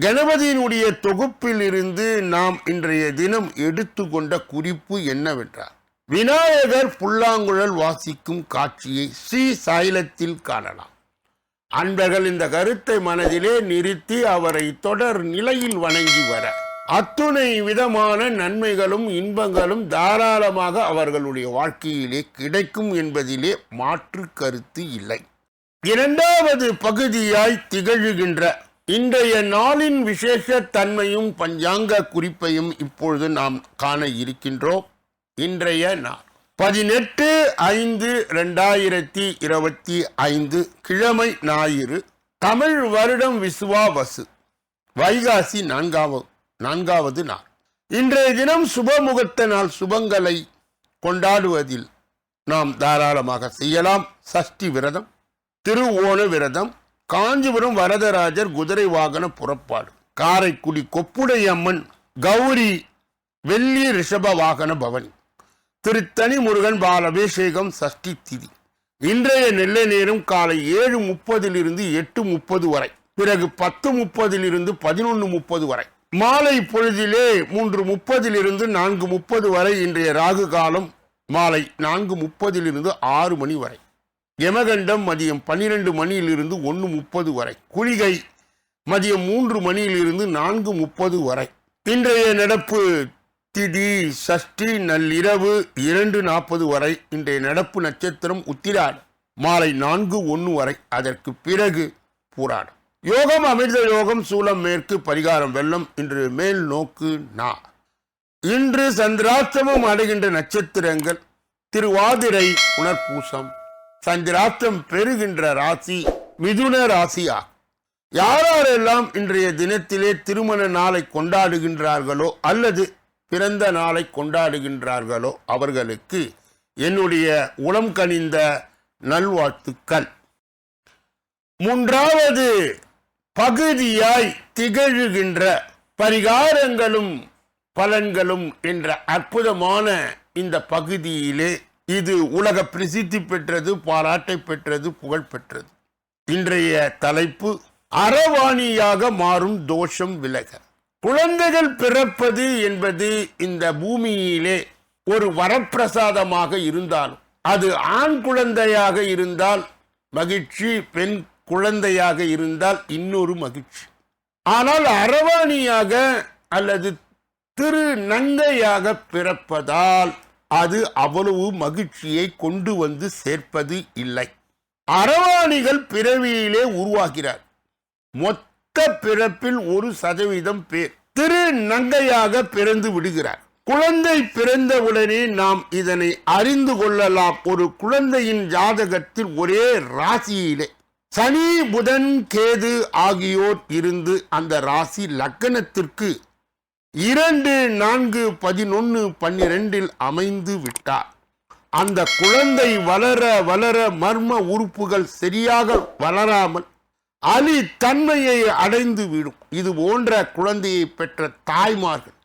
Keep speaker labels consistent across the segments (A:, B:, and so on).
A: கணபதியினுடைய தொகுப்பில் இருந்து நாம் இன்றைய தினம் எடுத்துக்கொண்ட குறிப்பு என்னவென்றால் விநாயகர் புல்லாங்குழல் வாசிக்கும் காட்சியை ஸ்ரீ காணலாம். அன்பர்கள் இந்த கருத்தை மனதிலே நிறுத்தி அவரை தொடர் நிலையில் வணங்கி வர அத்துணை விதமான நன்மைகளும் இன்பங்களும் தாராளமாக அவர்களுடைய வாழ்க்கையிலே கிடைக்கும் என்பதிலே மாற்று கருத்து இல்லை. இரண்டாவது பகுதியாய் திகழ்கின்ற இன்றைய நாளின் விசேஷ தன்மையும் பஞ்சாங்க குறிப்பையும் இப்பொழுது நாம் காண இருக்கின்றோம். இன்றைய நாள் பதினெட்டு ஐந்து ரெண்டாயிரத்தி இருபத்தி ஐந்து கிழமை ஞாயிறு தமிழ் வருடம் விசுவாவசு வைகாசி நான்காவது நான்காவது நாள். இன்றைய தினம் சுபமுகத்த நாள் சுபங்களை கொண்டாடுவதில் நாம் தாராளமாக செய்யலாம். சஷ்டி விரதம் திருவோண விரதம் காஞ்சிபுரம் வரதராஜர் குதிரை வாகன புறப்பாடு. காரைக்குடி கொப்புடை அம்மன் கௌரி வெள்ளி ரிஷப வாகன பவனி. திருத்தணி முருகன் பாலபிஷேகம் சஷ்டி திதி. இன்றைய நெல்லை நேரம் காலை ஏழு முப்பதிலிருந்து எட்டு முப்பது வரை. பிறகு பத்து முப்பதிலிருந்து பதினொன்று முப்பது வரை. மாலை பொழுதிலே மூன்று முப்பதிலிருந்து நான்கு முப்பது வரை இன்றைய ராகு காலம் மாலை நான்கு முப்பதிலிருந்து ஆறு மணி வரை. யமகண்டம் மதியம் பன்னிரண்டு மணியிலிருந்து ஒன்று முப்பது வரை. குளிகை மதியம் மூன்று மணியிலிருந்து நான்கு முப்பது வரை. இன்றைய நடப்பு திதி சஷ்டி நள்ளிரவு இரண்டு நாற்பது வரை. இன்றைய நடப்பு நட்சத்திரம் உத்திராடம் மாலை நான்கு ஒன்று வரை. அதற்கு பிறகு புராணம் யோகம் அமிர்த யோகம் சூலம் மேற்கு பரிகாரம் வெள்ளம் இன்று மேல் நோக்கு நா இன்று சந்திராஷ்டமம் அடைகின்ற நட்சத்திரங்கள் திருவாதிரை புனர்பூசம் சந்திராஷ்டம் பெறுகின்ற ராசி மிதுன ராசியா? யாரெல்லாம் இன்றைய தினத்திலே திருமண நாளை கொண்டாடுகின்றார்களோ அல்லது பிறந்த நாளை கொண்டாடுகின்றார்களோ அவர்களுக்கு என்னுடைய உளம் கனிந்த நல்வாழ்த்துக்கள். மூன்றாவது பகுதியாய் திகழ்கின்ற பரிகாரங்களும் பலன்களும் என்ற அற்புதமான இந்த பகுதியிலே இது உலக பிரசித்தி பெற்றது பாராட்டை பெற்றது புகழ் பெற்றது. இன்றைய தலைப்பு அறவாணியாக மாறும் தோஷம் விலக. குழந்தைகள் பிறப்பது என்பது இந்த பூமியிலே ஒரு வரப்பிரசாதமாக இருந்தாலும் அது ஆண் குழந்தையாக இருந்தால் மகிழ்ச்சி பெண் குழந்தையாக இருந்தால் இன்னொரு மகிழ்ச்சி. ஆனால் அரவாணியாக அல்லது திரு நங்கையாக பிறப்பதால் அது அவ்வளவு மகிழ்ச்சியை கொண்டு வந்து சேர்ப்பது இல்லை. அரவாணிகள் பிறவியிலே உருவாகிறார். மொத்த பிறப்பில் ஒரு சதவீதம் பேர் திரு நங்கையாக பிறந்து விடுகிறார். குழந்தை பிறந்தவுடனே நாம் இதனை அறிந்து கொள்ளலாம். ஒரு குழந்தையின் ஜாதகத்தில் ஒரே ராசியிலே சனி புதன் கேது ஆகியோர் இருந்து அந்த ராசி லக்கணத்திற்கு இரண்டு நான்கு பதினொன்று பன்னிரெண்டில் அமைந்து விட்டார். அந்த குழந்தை வளர வளர மர்ம உறுப்புகள் சரியாக வளராமல் அலி தன்மையை அடைந்து விடும். இது போன்ற குழந்தையை பெற்ற தாய்மார்கள்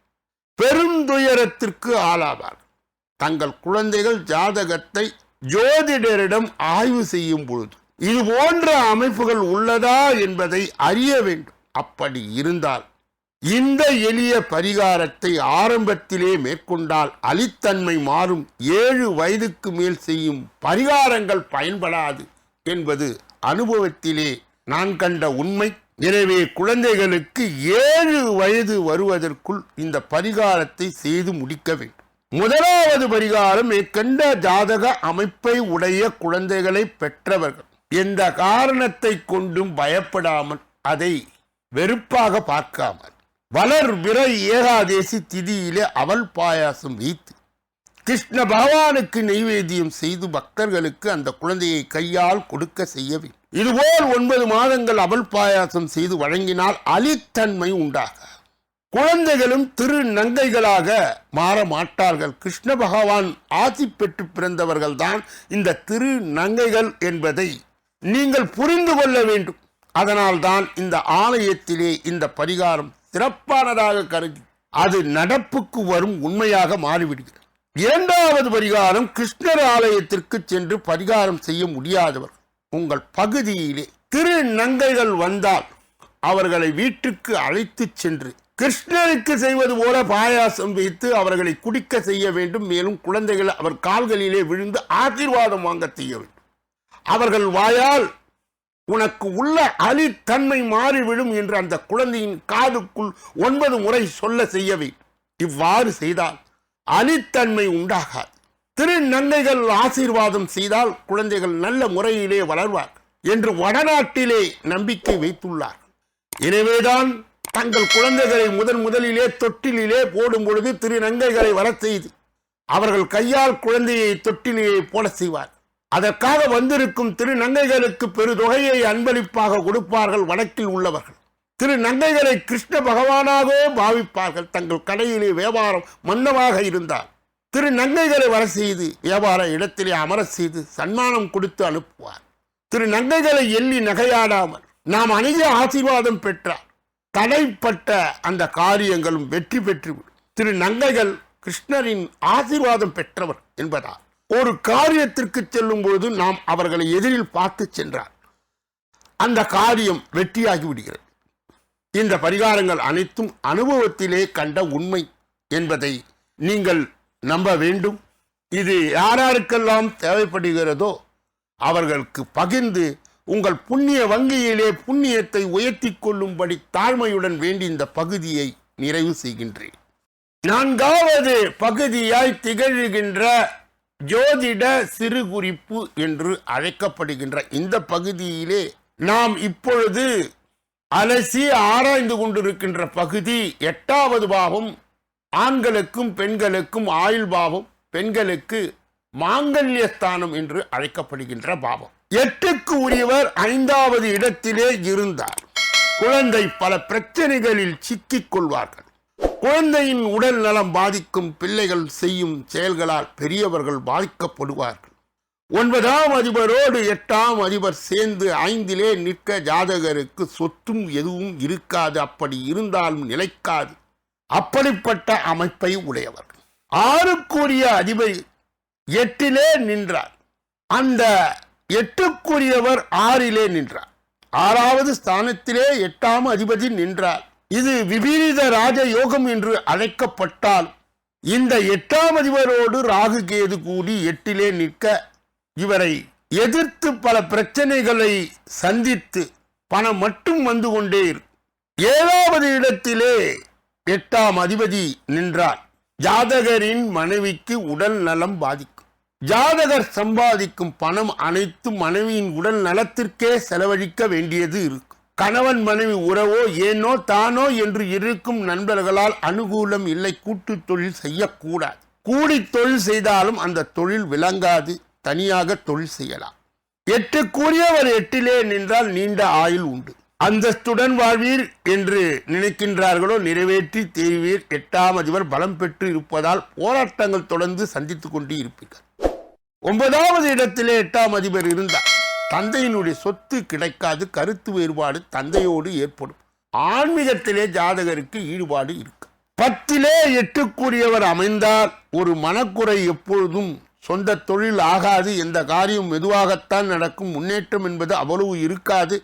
A: பெருந்துயரத்திற்கு ஆளாவார் தங்கள் குழந்தைகள் ஜாதகத்தை ஜோதிடரிடம் ஆய்வு செய்யும் பொழுது இது போன்ற அமைப்புகள் உள்ளதா என்பதை அறிய வேண்டும். அப்படி இருந்தால் இந்த எளிய பரிகாரத்தை ஆரம்பத்திலே மேற்கொண்டால் அலித்தன்மை மாறும். ஏழு வயதுக்கு மேல் செய்யும் பரிகாரங்கள் பயன்படாது என்பது அனுபவத்திலே நான் கண்ட உண்மை. எனவே குழந்தைகளுக்கு ஏழு வயது வருவதற்குள் இந்த பரிகாரத்தை செய்து முடிக்க வேண்டும். முதலாவது பரிகாரம் மேற்கண்ட ஜாதக அமைப்பை உடைய குழந்தைகளை பெற்றவர்கள் எந்த காரணத்தை கொண்டும் பயப்படாமல் அதை வெறுப்பாக பார்க்காமல் வளர் விரை ஏகாதேசி திதியிலே அவள் பாயாசம் வைத்து. கிருஷ்ண பகவானுக்கு நெய்வேத்தியம் செய்து பக்தர்களுக்கு அந்த குழந்தையை கையால் கொடுக்க செய்யவே. இதுபோல் ஒன்பது மாதங்கள் அவள் பாயாசம் செய்து வழங்கினால் அலித்தன்மை உண்டாக. குழந்தைகளும் திரு நங்கைகளாக மாற மாட்டார்கள். கிருஷ்ண பகவான் ஆசி பெற்று பிறந்தவர்கள்தான் இந்த திரு நங்கைகள் என்பதை நீங்கள் புரிந்து கொள்ள வேண்டும். அதனால்தான் இந்த ஆலயத்திலே இந்த பரிகாரம் சிறப்பானதாக கருதி அது நடப்புக்கு வரும் உண்மையாக மாறிவிடுகிறது. இரண்டாவது பரிகாரம் கிருஷ்ணர் ஆலயத்திற்கு சென்று பரிகாரம் செய்ய முடியாதவர். உங்கள் பகுதியிலே திரு நங்கைகள் வந்தால் அவர்களை வீட்டுக்கு அழைத்துச் சென்று கிருஷ்ணருக்கு செய்வது போல பாயாசம் வைத்து அவர்களை குடிக்க செய்ய வேண்டும். மேலும் குழந்தைகள் அவர் கால்களிலே விழுந்து ஆசீர்வாதம் வாங்க செய்ய வேண்டும். அவர்கள் வாயால் உனக்கு உள்ள அலித்தன்மை மாறிவிடும் என்று அந்த குழந்தையின் காதுக்குள் ஒன்பது முறை சொல்ல செய்யவே. இவ்வாறு செய்தால் அலித்தன்மை உண்டாகாது. திருநங்கைகள் ஆசீர்வாதம் செய்தால் குழந்தைகள் நல்ல முறையிலே வளர்வார் என்று வடநாட்டிலே நம்பிக்கை வைத்துள்ளார் எனவேதான் தங்கள் குழந்தைகளை முதன் முதலிலே தொட்டிலே போடும் பொழுது திருநங்கைகளை வரச் செய்து அவர்கள் கையால் குழந்தையை தொட்டிலே போட செய்வார் அதற்காக வந்திருக்கும் திருநங்கைகளுக்கு பெருதொகையை அன்பளிப்பாக கொடுப்பார்கள் வடக்கில் உள்ளவர்கள். திருநங்கைகளை கிருஷ்ண பகவானாகவே பாவிப்பார்கள். தங்கள் கடையிலே வியாபாரம் மன்னமாக இருந்தார் திருநங்கைகளை வர செய்து வியாபார இடத்திலே அமர செய்து சன்மானம் கொடுத்து அனுப்புவார். திருநங்கைகளை எள்ளி நகையாடாமல் நாம் அணிய ஆசீர்வாதம் பெற்றார் தடைப்பட்ட அந்த காரியங்களும் வெற்றி பெற்றுவிடும். திருநங்கைகள் கிருஷ்ணரின் ஆசீர்வாதம் பெற்றவர் என்பதால். ஒரு காரியத்திற்கு செல்லும் பொழுது நாம் அவர்களை எதிரில் பார்த்து சென்றார் அந்த காரியம் வெற்றியாகி விடுகிறது. இந்த பரிகாரங்கள் அனைத்தும் அனுபவத்திலே கண்ட உண்மை என்பதை நீங்கள் நம்ப வேண்டும். இது யாராருக்கெல்லாம் தேவைப்படுகிறதோ அவர்களுக்கு பகிர்ந்து உங்கள் புண்ணிய வங்கியிலே புண்ணியத்தை உயர்த்தி கொள்ளும்படி தாழ்மையுடன் வேண்டி இந்த பகுதியை நிறைவு செய்கின்றேன். நான்காவது பகுதியாய் திகழ்கின்ற ஜோதிட சிறு குறிப்பு என்று அழைக்கப்படுகின்ற இந்த பகுதியிலே நாம் இப்பொழுது அலசி ஆராய்ந்து கொண்டிருக்கின்ற பகுதி எட்டாவது பாவம் ஆண்களுக்கும் பெண்களுக்கும் ஆயுள் பாவம் பெண்களுக்கு மாங்கல்ய ஸ்தானம் என்று அழைக்கப்படுகின்ற பாவம் எட்டுக்கு உரியவர் ஐந்தாவது இடத்திலே இருந்தார். குழந்தை பல பிரச்சனைகளில் சிக்கிக் கொள்வார்கள். குழந்தையின் உடல் நலம் பாதிக்கும் பிள்ளைகள் செய்யும் செயல்களால் பெரியவர்கள் பாதிக்கப்படுவார்கள். ஒன்பதாம் அதிபரோடு எட்டாம் அதிபர் சேர்ந்து ஐந்திலே நிற்க ஜாதகருக்கு சொத்தும் எதுவும் இருக்காது. அப்படி இருந்தாலும் நிலைக்காது. அப்படிப்பட்ட அமைப்பை உடையவர் ஆறுக்குரிய அதிபர் எட்டிலே நின்றார். அந்த எட்டுக்குரியவர் ஆறிலே நின்றார். ஆறாவது ஸ்தானத்திலே எட்டாம் அதிபதி நின்றார். இது விபரீத ராஜ யோகம் என்று அழைக்கப்பட்டால் இந்த எட்டாம் அதிபரோடு ராகு கேது கூடி எட்டிலே நிற்க இவரை எதிர்த்து பல பிரச்சனைகளை சந்தித்து பணம் மட்டும் வந்து கொண்டே ஏழாவது இடத்திலே எட்டாம் அதிபதி நின்றார். ஜாதகரின் மனைவிக்கு உடல் நலம் பாதிக்கும். ஜாதகர் சம்பாதிக்கும் பணம் அனைத்தும் மனைவியின் உடல் நலத்திற்கே செலவழிக்க வேண்டியது இருக்கும் கணவன் மனைவி உறவோ ஏனோ தானோ என்று இருக்கும் நண்பர்களால் அனுகூலம் இல்லை. கூட்டு தொழில் செய்யக்கூடாது. கூடி தொழில் செய்தாலும் அந்த தொழில் விளங்காது. தனியாக தொழில் செய்யலாம். எட்டு கூறியவர் எட்டிலே நின்றால் நீண்ட ஆயுள் உண்டு. அந்தஸ்துடன் வாழ்வீர் என்று நினைக்கின்றார்களோ நிறைவேற்றி தேர்வீர் எட்டாம் அதிபர் பலம் பெற்று இருப்பதால் போராட்டங்கள் தொடர்ந்து சந்தித்துக் கொண்டு இருப்பீர்கள். ஒன்பதாவது இடத்திலே எட்டாம் அதிபர் இருந்தார். தந்தையினுடைய சொத்து கிடைக்காது கருத்து வேறுபாடு தந்தையோடு ஏற்படும். ஆன்மீகத்திலே ஜாதகருக்கு ஈடுபாடு இருக்கு. பத்திலே எட்டுக்குரியவர் அமைந்தால் ஒரு மனக்குறை எப்பொழுதும் சொந்த தொழில் ஆகாது. எந்த காரியம் மெதுவாகத்தான் நடக்கும். முன்னேற்றம் என்பது அவ்வளவு இருக்காது.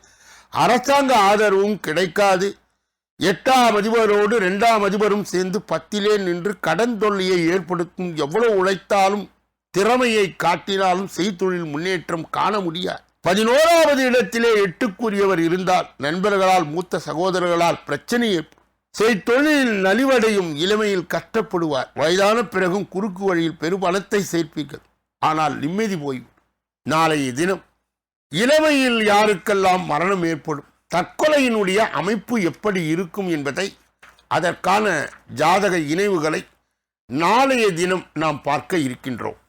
A: அரசாங்க ஆதரவும் கிடைக்காது. எட்டாம் அதிபரோடு ரெண்டாம் அதிபரும் சேர்ந்து பத்திலே நின்று கடன் தொல்லையை ஏற்படுத்தும். எவ்வளவு உழைத்தாலும் திறமையை காட்டினாலும் செய்தொழில் முன்னேற்றம் காண முடியாது. பதினோராவது இடத்திலே எட்டுக்குரியவர் இருந்தால் நண்பர்களால் மூத்த சகோதரர்களால் பிரச்சனையை செய்தொழிலில் நலிவடையும் இளமையில் கஷ்டப்படுவார். வயதான பிறகும் குறுக்கு வழியில் பெருபலத்தை சேர்ப்பீர்கள். ஆனால் நிம்மதி போய்விடும். நாளைய தினம் இளமையில் யாருக்கெல்லாம் மரணம் ஏற்படும்? தற்கொலையினுடைய அமைப்பு எப்படி இருக்கும் என்பதை அதற்கான ஜாதக இணைவுகளை நாளைய தினம் நாம் பார்க்க இருக்கின்றோம்.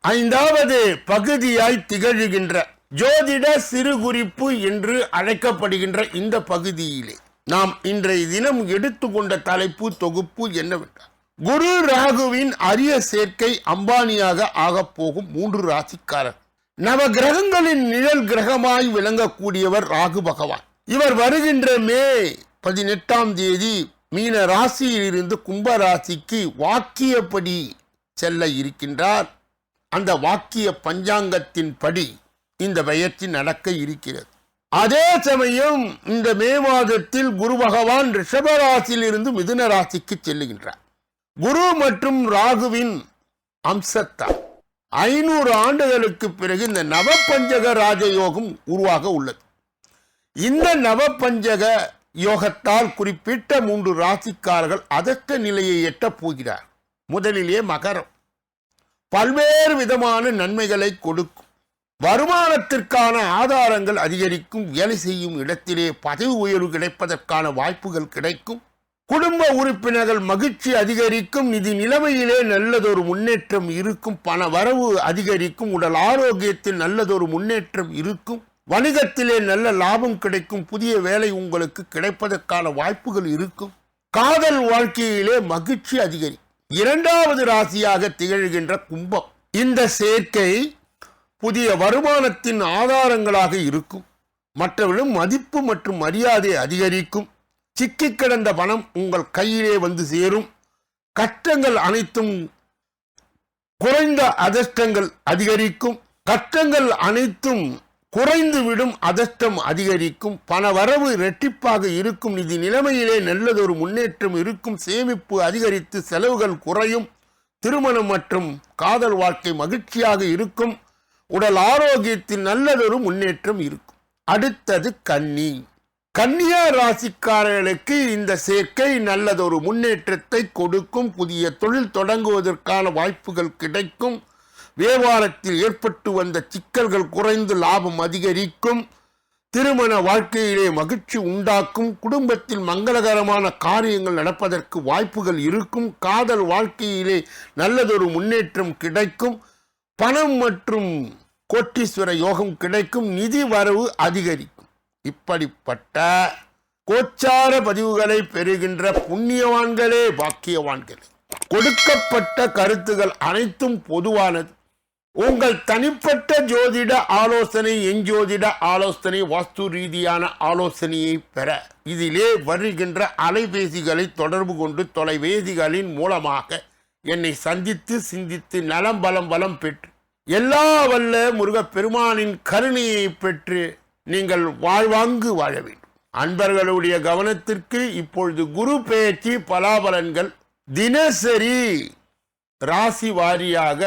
A: ஐந்தாவது பகுதியாய் திகழ்கின்ற ஜோதிட சிறு குறிப்பு என்று அழைக்கப்படுகின்ற இந்த பகுதியிலே நாம் இன்றைய தினம் எடுத்துக்கொண்ட தலைப்பு தொகுப்பு என்னவென்றால் குரு ராகுவின் அரிய சேர்க்கை அம்பானியாக ஆகப் போகும் மூன்று ராசிக்காரர். நவ கிரகங்களின் நிழல் கிரகமாய் விளங்கக்கூடியவர் ராகு பகவான். இவர் வருகின்ற மே பதினெட்டாம் தேதி மீன ராசியிலிருந்து கும்ப ராசிக்கு வாக்கியப்படி செல்ல இருக்கின்றார். அந்த வாக்கிய பஞ்சாங்கத்தின் படி இந்த பயிற்சி நடக்க இருக்கிறது. அதே சமயம் இந்த மே மாதத்தில் குரு பகவான் ரிஷபராசியில் இருந்து மிதுன ராசிக்கு செல்லுகின்றார். குரு மற்றும் ராகுவின் அம்சத்தால் ஐநூறு ஆண்டுகளுக்கு பிறகு இந்த நவபஞ்சக ராஜயோகம் உருவாக உள்ளது. இந்த நவபஞ்சக யோகத்தால் குறிப்பிட்ட மூன்று ராசிக்காரர்கள் அதக்க நிலையை எட்டப் போகிறார். முதலிலே மகரம். பல்வேறு விதமான நன்மைகளை கொடுக்கும். வருமானத்திற்கான ஆதாரங்கள் அதிகரிக்கும் வேலை செய்யும் இடத்திலே பதவி உயர்வு கிடைப்பதற்கான வாய்ப்புகள் கிடைக்கும். குடும்ப உறுப்பினர்கள் மகிழ்ச்சி அதிகரிக்கும் நிதி நிலைமையிலே நல்லதொரு முன்னேற்றம் இருக்கும் பண வரவு அதிகரிக்கும் உடல் ஆரோக்கியத்தில் நல்லதொரு முன்னேற்றம் இருக்கும். வணிகத்திலே நல்ல லாபம் கிடைக்கும் புதிய வேலை உங்களுக்கு கிடைப்பதற்கான வாய்ப்புகள் இருக்கும். காதல் வாழ்க்கையிலே மகிழ்ச்சி அதிகரிக்கும் இரண்டாவது ராசியாக திகழ்கின்ற கும்பம். இந்த சேர்க்கை புதிய வருமானத்தின் ஆதாரங்களாக இருக்கும். மற்றவர்களும் மதிப்பு மற்றும் மரியாதை அதிகரிக்கும். சிக்கி கிடந்த பணம் உங்கள் கையிலே வந்து சேரும். கஷ்டங்கள் அனைத்தும் குறைந்த அதிர்ஷ்டங்கள் அதிகரிக்கும். கஷ்டங்கள் அனைத்தும் குறைந்துவிடும் அதிர்ஷ்டம் அதிகரிக்கும். பண வரவு இரட்டிப்பாக இருக்கும். நிதி நிலைமையிலே நல்லதொரு முன்னேற்றம் இருக்கும். சேமிப்பு அதிகரித்து செலவுகள் குறையும். திருமணம் மற்றும் காதல் வாழ்க்கை மகிழ்ச்சியாக இருக்கும். உடல் ஆரோக்கியத்தில் நல்லதொரு முன்னேற்றம் இருக்கும். அடுத்தது கன்னி. கன்னியா ராசிக்காரர்களுக்கு இந்த சேர்க்கை நல்லதொரு முன்னேற்றத்தை கொடுக்கும். புதிய தொழில் தொடங்குவதற்கான வாய்ப்புகள் கிடைக்கும். வியாபாரத்தில் ஏற்பட்டு வந்த சிக்கல்கள் குறைந்து லாபம் அதிகரிக்கும். திருமண வாழ்க்கையிலே மகிழ்ச்சி உண்டாக்கும். குடும்பத்தில் மங்களகரமான காரியங்கள் நடப்பதற்கு வாய்ப்புகள் இருக்கும். காதல் வாழ்க்கையிலே நல்லதொரு முன்னேற்றம் கிடைக்கும். பணம் மற்றும் கோட்டீஸ்வர யோகம் கிடைக்கும் நிதி வரவு அதிகரிக்கும். இப்படிப்பட்ட கோச்சார பதிவுகளை பெறுகின்ற புண்ணியவான்களே பாக்கியவான்களே. கொடுக்கப்பட்ட கருத்துகள் அனைத்தும் பொதுவானது. உங்கள் தனிப்பட்ட ஜோதிட ஆலோசனை எஞ்சோதிட ஆலோசனை வாஸ்து ரீதியான ஆலோசனையை பெற இதிலே வருகின்ற அலைபேசிகளை தொடர்பு கொண்டு தொலைபேசிகளின் மூலமாக என்னை சந்தித்து சிந்தித்து நலம் பலம் பலம் பெற்று எல்லா வல்ல முருகப்பெருமானின் கருணையை பெற்று நீங்கள் வாழ்வாங்கு வாழ வேண்டும். அன்பர்களுடைய கவனத்திற்கு இப்பொழுது குரு பெயர்ச்சி பலாபலன்கள் தினசரி ராசி வாரியாக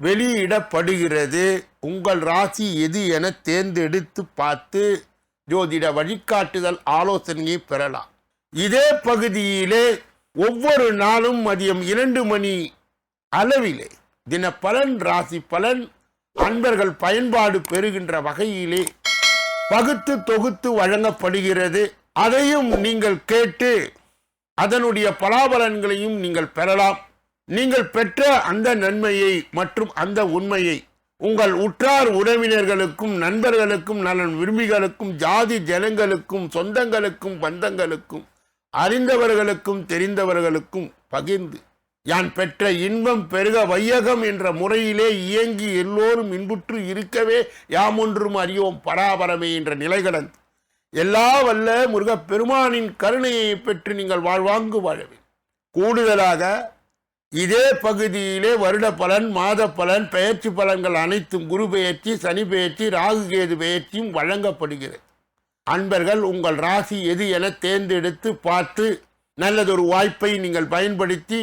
A: வெளியிடப்படுகிறது. உங்கள் ராசி எது என தேர்ந்தெடுத்து பார்த்து ஜோதிட வழிகாட்டுதல் ஆலோசனையை பெறலாம். இதே பகுதியிலே ஒவ்வொரு நாளும் மதியம் இரண்டு மணி அளவிலே தினப்பலன் ராசி பலன் அன்பர்கள் பயன்பாடு பெறுகின்ற வகையிலே பகுத்து தொகுத்து வழங்கப்படுகிறது. அதையும் நீங்கள் கேட்டு அதனுடைய பலாபலன்களையும் நீங்கள் பெறலாம். நீங்கள் பெற்ற அந்த நன்மையை மற்றும் அந்த உண்மையை உங்கள் உற்றார் உறவினர்களுக்கும் நண்பர்களுக்கும் நலன் விரும்பிகளுக்கும் ஜாதி ஜனங்களுக்கும் சொந்தங்களுக்கும் பந்தங்களுக்கும் அறிந்தவர்களுக்கும் தெரிந்தவர்களுக்கும் பகிர்ந்து யான் பெற்ற இன்பம் பெருக வையகம் என்ற முறையிலே இயங்கி எல்லோரும் இன்புற்று இருக்கவே யாமொன்றும் அறியோம் பராபரமே என்ற நிலைகளந்து எல்லா வல்ல முருகப்பெருமானின் கருணையை பெற்று நீங்கள் வாழ்வாங்கு வாழவே. கூடுதலாக இதே பகுதியிலே வருட பலன் மாத பலன் பெயர்ச்சி பலன்கள் அனைத்தும் குரு பெயர்ச்சி சனி பெயர்ச்சி ராகு கேது பெயர்ச்சியும் வழங்கப்படுகிறது. அன்பர்கள் உங்கள் ராசி எது என தேர்ந்தெடுத்து பார்த்து நல்லதொரு வாய்ப்பை நீங்கள் பயன்படுத்தி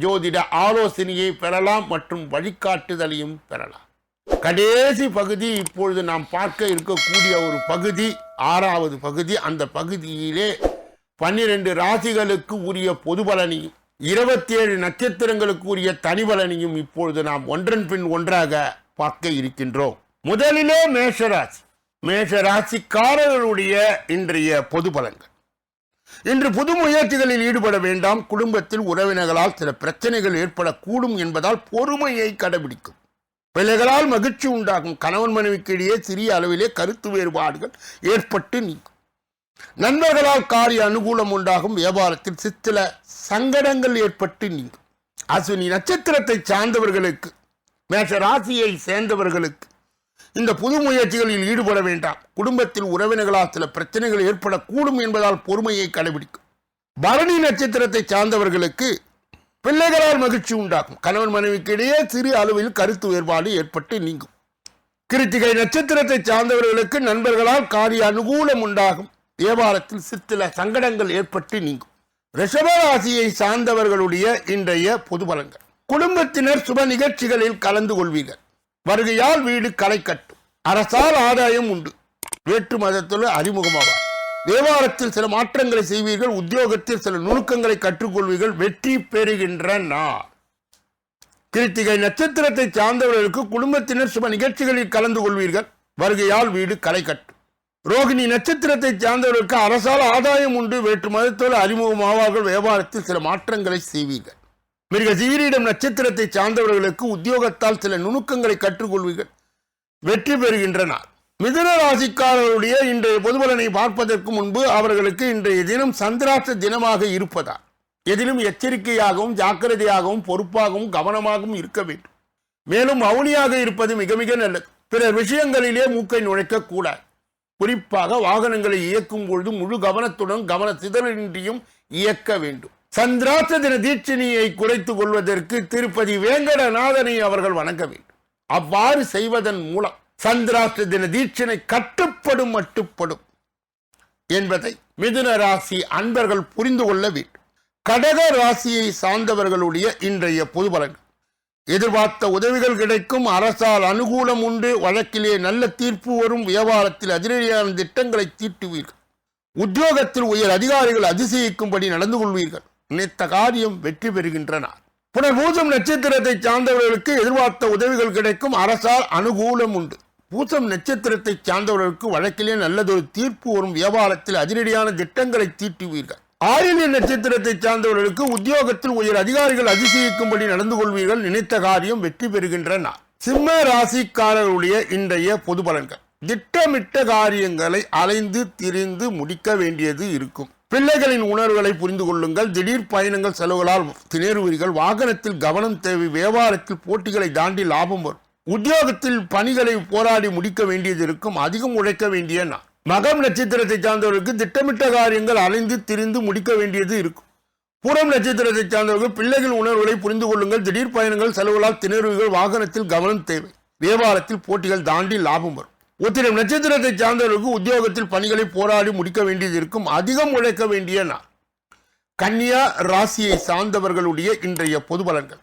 A: ஜோதிட ஆலோசனையை பெறலாம் மற்றும் வழிகாட்டுதலையும் பெறலாம். கடைசி பகுதி இப்பொழுது நாம் பார்க்க இருக்கக்கூடிய ஒரு பகுதி ஆறாவது பகுதி. அந்த பகுதியிலே பன்னிரண்டு ராசிகளுக்கு உரிய பொது பலனையும் இருபத்தி ஏழு நட்சத்திரங்களுக்கு உரிய தனி பலனையும் இப்பொழுது நாம் ஒன்றன் பின் ஒன்றாக பார்க்க இருக்கின்றோம். முதலிலே மேஷராசி. மேஷராசிக்காரர்களுடைய இன்றைய பொது பலன்கள். இன்று புது முயற்சிகளில் ஈடுபட வேண்டாம். குடும்பத்தில் உறவினர்களால் சில பிரச்சனைகள் ஏற்படக்கூடும் என்பதால் பொறுமையை கடைபிடிக்கும். பிள்ளைகளால் மகிழ்ச்சி உண்டாகும். கணவன் மனைவிக்கு இடையே சிறிய அளவிலே கருத்து வேறுபாடுகள் ஏற்பட்டு நீக்கும். நண்பர்களால் காரிய அனுகூலம் உண்டாகும். வியாபாரத்தில் சித்தில சங்கடங்கள் ஏற்பட்டு நீங்கும். அஸ்வினி நட்சத்திரத்தை சார்ந்தவர்களுக்கு மேஷ ராசியை சேர்ந்தவர்களுக்கு இந்த புது முயற்சிகளில் ஈடுபட வேண்டாம். குடும்பத்தில் உறவினர்களால் சில பிரச்சனைகள் ஏற்படக்கூடும் என்பதால் பொறுமையை கடைபிடிக்கும். பரணி நட்சத்திரத்தை சார்ந்தவர்களுக்கு பிள்ளைகளால் மகிழ்ச்சி உண்டாகும். கணவன் மனைவிக்கு இடையே சிறு அளவில் கருத்து வேறுபாடு ஏற்பட்டு நீங்கும். கிருத்திகை நட்சத்திரத்தை சார்ந்தவர்களுக்கு நண்பர்களால் காரிய அனுகூலம் உண்டாகும். வியாபாரத்தில் சிற்சில சங்கடங்கள் ஏற்பட்டு நீங்கும். ரிஷபராசியை சார்ந்தவர்களுடைய இன்றைய பொது பலங்கள் குடும்பத்தினர் சுப நிகழ்ச்சிகளில் கலந்து கொள்வீர்கள். வருகையால் வீடு களை கட்டும். அரசால் ஆதாயம் உண்டு. வேற்று மதத்தில் அறிமுகமாவார். வியாபாரத்தில் சில மாற்றங்களை செய்வீர்கள் உத்தியோகத்தில் சில நுணுக்கங்களை கற்றுக்கொள்வீர்கள் வெற்றி பெறுகின்ற நாள். கிருத்திகை நட்சத்திரத்தை சார்ந்தவர்களுக்கு குடும்பத்தினர் சுப நிகழ்ச்சிகளில் கலந்து கொள்வீர்கள். வருகையால் வீடு களை கட்டும். ரோகிணி நட்சத்திரத்தை சார்ந்தவர்களுக்கு அரசால் ஆதாயம் உண்டு. வேற்று மதத்தோடு அறிமுகமாவார்கள் வியாபாரத்தில் சில மாற்றங்களை செய்வீர்கள். மிருக சீரிடம் நட்சத்திரத்தை சார்ந்தவர்களுக்கு உத்தியோகத்தால் சில நுணுக்கங்களை கற்றுக்கொள்வீர்கள். வெற்றி பெறுகின்றனர் மிதுன ராசிக்காரர்களுடைய இன்றைய பொதுபலனை பார்ப்பதற்கு முன்பு அவர்களுக்கு இன்றைய தினம் சந்திராஷ்ட தினமாக இருப்பதால் எதிலும் எச்சரிக்கையாகவும் ஜாக்கிரதையாகவும் பொறுப்பாகவும் கவனமாகவும் இருக்க வேண்டும். மேலும் மௌனியாக இருப்பது மிக மிக நல்லது. பிறர் விஷயங்களிலே மூக்கை நுழைக்க கூடாது. குறிப்பாக வாகனங்களை இயக்கும் பொழுது முழு கவனத்துடன் கவன சிதறின்றியும் இயக்க வேண்டும். சந்திராத்த தின தீட்சணியை குறைத்துக் கொள்வதற்கு திருப்பதி வேங்கடநாதனை அவர்கள் வணங்க வேண்டும். அவ்வாறு செய்வதன் மூலம் சந்திராஷ்ட தின தீட்சணை கட்டுப்படும் மட்டுப்படும் என்பதை மிதுன ராசி அன்பர்கள் புரிந்து கொள்ள வேண்டும். கடக ராசியை சார்ந்தவர்களுடைய இன்றைய பொது பலன்கள். எதிர்பார்த்த உதவிகள் கிடைக்கும் அரசால் அனுகூலம் உண்டு வழக்கிலே நல்ல தீர்ப்பு வரும் வியாபாரத்தில் அதிரடியான திட்டங்களை தீட்டுவீர்கள். உத்தியோகத்தில் உயர் அதிகாரிகள் அதிசயிக்கும்படி நடந்து கொள்வீர்கள். நினைத்த காரியம் வெற்றி பெறுகின்றன. புனர்பூசம் நட்சத்திரத்தை சார்ந்தவர்களுக்கு எதிர்பார்த்த உதவிகள் கிடைக்கும். அரசால் அனுகூலம் உண்டு. பூசம் நட்சத்திரத்தை சார்ந்தவர்களுக்கு வழக்கிலே நல்லதொரு தீர்ப்பு வரும் வியாபாரத்தில் அதிரடியான திட்டங்களை தீட்டுவீர்கள். ஆயில்ய நட்சத்திரத்தை சார்ந்தவர்களுக்கு உத்தியோகத்தில் உயர் அதிகாரிகள் அதிசயிக்கும்படி நடந்து கொள்வீர்கள். நினைத்த காரியம் வெற்றி பெறுகின்றன. சிம்ம ராசிக்காரர்களுடைய இன்றைய பொது பலன்கள். திட்டமிட்ட காரியங்களை அலைந்து திரிந்து முடிக்க வேண்டியது இருக்கும். பிள்ளைகளின் உணர்வுகளை புரிந்து கொள்ளுங்கள். திடீர் பயணங்கள் செலவுகளால் திணறுவீர்கள். வாகனத்தில் கவனம் தேவை. வியாபாரத்தில் போட்டிகளை தாண்டி லாபம் வரும். உத்தியோகத்தில் பணிகளை போராடி முடிக்க வேண்டியது இருக்கும். அதிகம் உழைக்க வேண்டிய நான் மகம் நட்சத்திரத்தை சார்ந்தவர்களுக்கு திட்டமிட்ட காரியங்கள் அலைந்து திரிந்து முடிக்க வேண்டியது இருக்கும். புறம் நட்சத்திரத்தை சார்ந்தவர்கள் பிள்ளைகள் உணர்வுகளை புரிந்து கொள்ளுங்கள். திடீர் பயணங்கள் செலவுகளால் திணறுவீர்கள். வாகனத்தில் கவனம் தேவை. வியாபாரத்தில் போட்டிகள் தாண்டி லாபம் வரும். உத்திரம் நட்சத்திரத்தை சார்ந்தவர்களுக்கு உத்தியோகத்தில் பணிகளை போராடி முடிக்க வேண்டியது இருக்கும் அதிகம் உழைக்க வேண்டிய நாள். கன்னியா ராசியை சார்ந்தவர்களுடைய இன்றைய பொது பலன்கள்.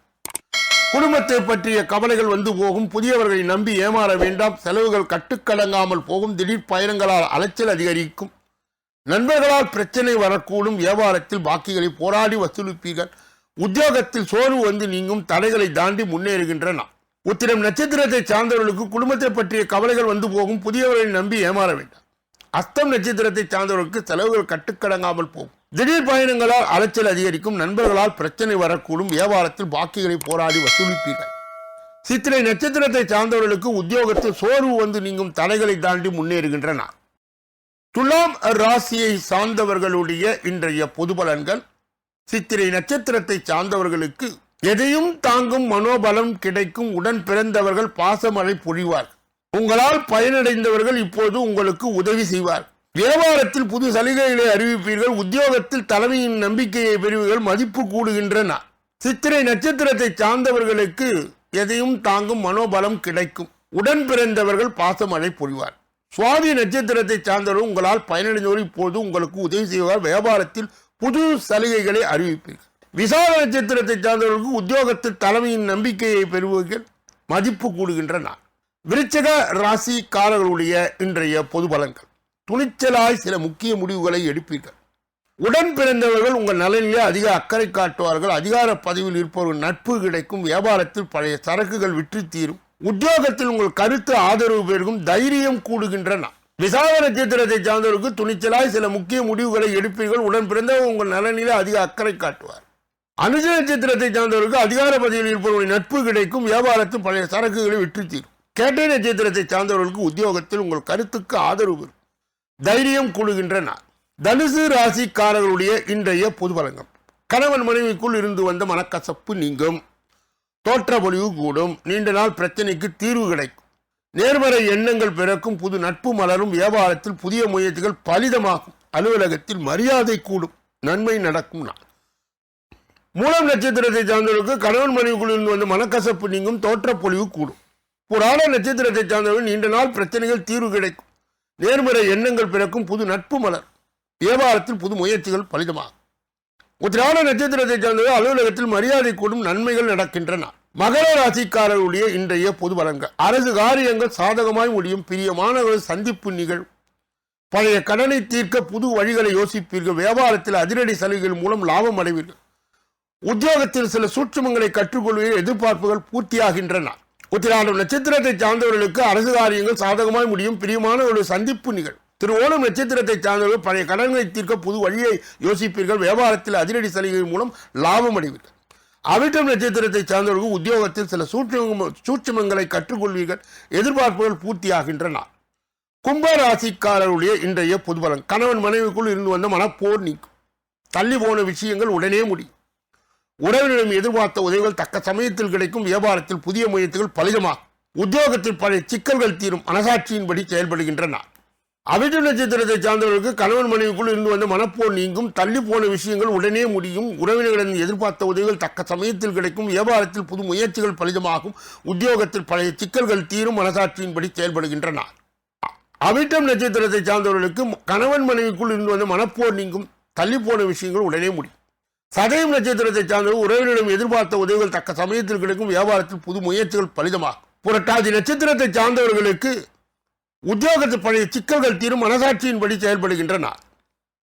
A: குடும்பத்தை பற்றிய கவலைகள் வந்து போகும் புதியவர்களை நம்பி ஏமாற வேண்டாம் செலவுகள் கட்டுக்கடங்காமல் போகும் திடீர் பயணங்களால் அலைச்சல் அதிகரிக்கும். நண்பர்களால் பிரச்சனை வரக்கூடும் வியாபாரத்தில் பாக்கிகளை போராடி வசூலிப்பீர்கள். உத்தியோகத்தில் சோர்வு வந்து நீங்கும் தடைகளை தாண்டி முன்னேறுகின்றன. உத்திரம் நட்சத்திரத்தை சார்ந்தவர்களுக்கு குடும்பத்தை பற்றிய கவலைகள் வந்து போகும். புதியவர்களை நம்பி ஏமாற வேண்டாம். அஸ்தம் நட்சத்திரத்தை சார்ந்தவர்களுக்கு செலவுகள் கட்டுக்கடங்காமல் போகும். திடீர் பயணங்களால் அலைச்சல் அதிகரிக்கும். நண்பர்களால் பிரச்சனை வரக்கூடும். வியாபாரத்தில் பாக்கிகளை போராடி வசூலிப்பீர்கள். சித்திரை நட்சத்திரத்தை சார்ந்தவர்களுக்கு உத்தியோகத்தில் சோர்வு வந்து நீங்கும் தடைகளை தாண்டி முன்னேறுகின்றன. துலாம் ராசியை சார்ந்தவர்களுடைய இன்றைய பொது பலன்கள். சித்திரை நட்சத்திரத்தை சார்ந்தவர்களுக்கு எதையும் தாங்கும் மனோபலம் கிடைக்கும். உடன் பிறந்தவர்கள் பாசமழை பொழிவார். உங்களால் பயனடைந்தவர்கள் இப்போது உங்களுக்கு உதவி செய்வார். வியாபாரத்தில் புது சலுகைகளை அறிவிப்பீர்கள். உத்தியோகத்தில் தலைமையின் நம்பிக்கையை பெறுவீர்கள். மதிப்பு கூடுகின்றன. சித்திரை நட்சத்திரத்தை சார்ந்தவர்களுக்கு எதையும் தாங்கும் மனோபலம் கிடைக்கும். உடன் பிறந்தவர்கள் பாசமழை பொழிவார். சுவாதி நட்சத்திரத்தை சார்ந்தவர்கள் உங்களால் பயனடைந்தவர் இப்போது உங்களுக்கு உதவி செய்வார். வியாபாரத்தில் புது சலுகைகளை அறிவிப்பீர்கள். விசால நட்சத்திரத்தை சார்ந்தவர்களுக்கு உத்தியோகத்து தலைமையின் நம்பிக்கையை பெறுவதில் மதிப்பு கூடுகின்றன விருச்சக ராசிக்காரர்களுடைய இன்றைய பொது பலன்கள். துணிச்சலாய் சில முக்கிய முடிவுகளை எடுப்பீர்கள். உடன் பிறந்தவர்கள் உங்கள் நலனிலே அதிக அக்கறை காட்டுவார்கள். அதிகார பதவியில் இருப்பவர்கள் நட்பு கிடைக்கும். வியாபாரத்தில் பழைய சரக்குகள் விற்று தீரும். உத்தியோகத்தில் உங்கள் கருத்து ஆதரவு பெருகும். தைரியம் கூடுகின்ற நாள். விசாக நட்சத்திரத்தை சார்ந்தவருக்கு துணிச்சலாய் சில முக்கிய முடிவுகளை எடுப்பீர்கள். உடன் பிறந்தவர் உங்கள் நலனிலே அதிக அக்கறை காட்டுவார் அனுஜ நட்சத்திரத்தை சார்ந்தவருக்கு அதிகார பதவியில் இருப்பவர்களின் நட்பு கிடைக்கும் வியாபாரத்தில் பழைய சரக்குகளை விற்று தீரும். கேட்டை நட்சத்திரத்தை சார்ந்தவர்களுக்கு உத்தியோகத்தில் உங்கள் கருத்துக்கு ஆதரவு பெறும் தைரியம் கூடுகின்ற நாள். தனுசு ராசிக்காரர்களுடைய இன்றைய பொது பலன்கள் கணவன் மனைவிக்குள் இருந்து வந்த மனக்கசப்பு நீங்கும். தோற்ற பொலிவு கூடும். நீண்ட நாள் பிரச்சனைக்கு தீர்வு கிடைக்கும். நேர்மறை எண்ணங்கள் பிறக்கும். புது நட்பு மலரும். வியாபாரத்தில் புதிய முயற்சிகள் பலிதமாகும். அலுவலகத்தில் மரியாதை கூடும். நன்மை நடக்கும் நாள். மூலம் நட்சத்திரத்தை சார்ந்தவர்களுக்கு கணவன் மனைவிக்குள்ளிருந்து வந்த மனக்கசப்பு நீங்கும் தோற்ற பொலிவு கூடும். புராண நட்சத்திரத்தை சார்ந்தவர்கள் நீண்ட நாள் பிரச்சனைகள் தீர்வு கிடைக்கும். நேர்மறை எண்ணங்கள் பிறக்கும் புது நட்பு மலர். வியாபாரத்தில் புது முயற்சிகள் பலிதமாகும். உத்திராண நட்சத்திரத்தை சார்ந்தவர்கள் அலுவலகத்தில் மரியாதை கூடும் நன்மைகள் நடக்கின்றன. மகர ராசிக்காரருடைய இன்றைய பொது பலன்கள் அரசு காரியங்கள் சாதகமாய் முடியும். பிரியமானவர்கள் சந்திப்பு நிகழ்வு பழைய கடனை தீர்க்க புது வழிகளை யோசிப்பீர்கள். வியாபாரத்தில் அதிரடி சலுகைகள் மூலம் லாபம் அடைவீர்கள். உத்தியோகத்தில் சில சூட்சமங்களை கற்றுக்கொள்வதில் எதிர்பார்ப்புகள் பூர்த்தியாகின்றன. உத்திராடம் நட்சத்திரத்தை சார்ந்தவர்களுக்கு அரசு காரியங்கள் சாதகமாய் முடியும். பிரியமான ஒரு சந்திப்பு நிகழ். ஓணம் நட்சத்திரத்தை சார்ந்தவர்கள் பழைய கடன்களை தீர்க்க புது வழியை யோசிப்பீர்கள். வியாபாரத்தில் அதிரடி சலுகை மூலம் லாபம் அடைவீர்கள். அவிட்டம் நட்சத்திரத்தை சார்ந்தவர்கள் உத்தியோகத்தில் சில சூட்சம சூட்சமங்களை கற்றுக்கொள்வீர்கள். எதிர்பார்ப்புகள் பூர்த்தியாகின்றன. கும்ப ராசிக்காரருடைய இன்றைய பொதுபலன். கணவன் மனைவிக்குள் இருந்து வந்த மனப்போர் நீக்கும். தள்ளி போன விஷயங்கள் உடனே முடியும். உறவினரிடம் எதிர்பார்த்த உதவிகள் தக்க சமயத்தில் கிடைக்கும். வியாபாரத்தில் புதிய முயற்சிகள் பலிதமாகும். உத்தியோகத்தில் பழைய சிக்கல்கள் தீரும். மனசாட்சியின்படி செயல்படுகின்றன. அவிட்ட நட்சத்திரத்தை சார்ந்தவர்களுக்கு கணவன் மனைவிக்குள் இருந்து வந்த மனப்போர் நீங்கும். தள்ளி போன விஷயங்கள் உடனே முடியும். உறவினர்களின் எதிர்பார்த்த உதவிகள் தக்க சமயத்தில் கிடைக்கும். வியாபாரத்தில் புது முயற்சிகள் பலிதமாகும். உத்தியோகத்தில் பழைய சிக்கல்கள் தீரும். மனசாட்சியின்படி செயல்படுகின்றன. அவிட்டம் நட்சத்திரத்தை சார்ந்தவர்களுக்கு கணவன் மனைவிக்குள் இருந்து வந்த மனப்போர் நீங்கும். தள்ளி போன விஷயங்கள் உடனே முடியும். சதயம் நட்சத்திரத்தை சார்ந்தவர் உறவினரிடம் எதிர்பார்த்த உதவிகள் தக்க சமயத்தில் கிடைக்கும். வியாபாரத்தில் புது முயற்சிகள் பலிதமாகும். புரட்டாதி நட்சத்திரத்தை சார்ந்தவர்களுக்கு உத்தியோகத்தில் பழைய சிக்கல்கள் தீரும் மனசாட்சியின்படி செயல்படுகின்றன.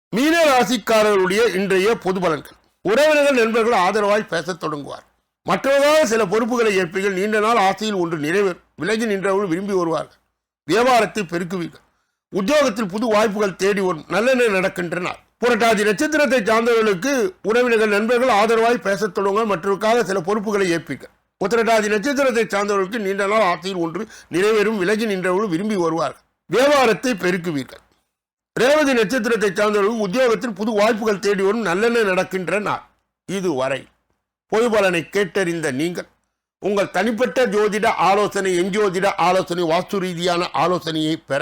A: மீன ராசிக்காரர்களுடைய இன்றைய பொது பலன்கள். உறவினர்கள் நண்பர்கள் ஆதரவாய் பேசத் தொடங்குவார். மற்றவர்களாக சில பொறுப்புகளை ஏற்பீர்கள். நீண்ட நாள் ஆசையில் ஒன்று நிறைவேறும். விலகி நின்றவர்கள் விரும்பி வருவார்கள். வியாபாரத்தை பெருக்குவீர்கள். உத்தியோகத்தில் புது வாய்ப்புகள் தேடி வரும். நல்லெண்ண நடக்கின்றனர் புரட்டாதி நட்சத்திரத்தை சார்ந்தவர்களுக்கு உறவினர்கள் நண்பர்கள் ஆதரவாய் பேசத் தொடங்க மற்றவருக்காக சில பொறுப்புகளை ஏற்பிக்க. உத்திரட்டாதி நட்சத்திரத்தை சார்ந்தவர்களுக்கு நீண்ட நாள் ஆசையில் ஒன்று நிறைவேறும் விலகி நின்றவர்கள் விரும்பி வருவார்கள். வியாபாரத்தை பெருக்குவீர்கள். ரேவதி நட்சத்திரத்தை சார்ந்தவர்கள் உத்தியோகத்தில் புது வாய்ப்புகள் தேடி வரும் நல்லெண்ண நடக்கின்ற நாள். இதுவரை பொதுபலனை கேட்டறிந்த நீங்கள் உங்கள் தனிப்பட்ட ஜோதிட ஆலோசனை எஞ்சோதிட ஆலோசனை வாஸ்து ரீதியான ஆலோசனையை பெற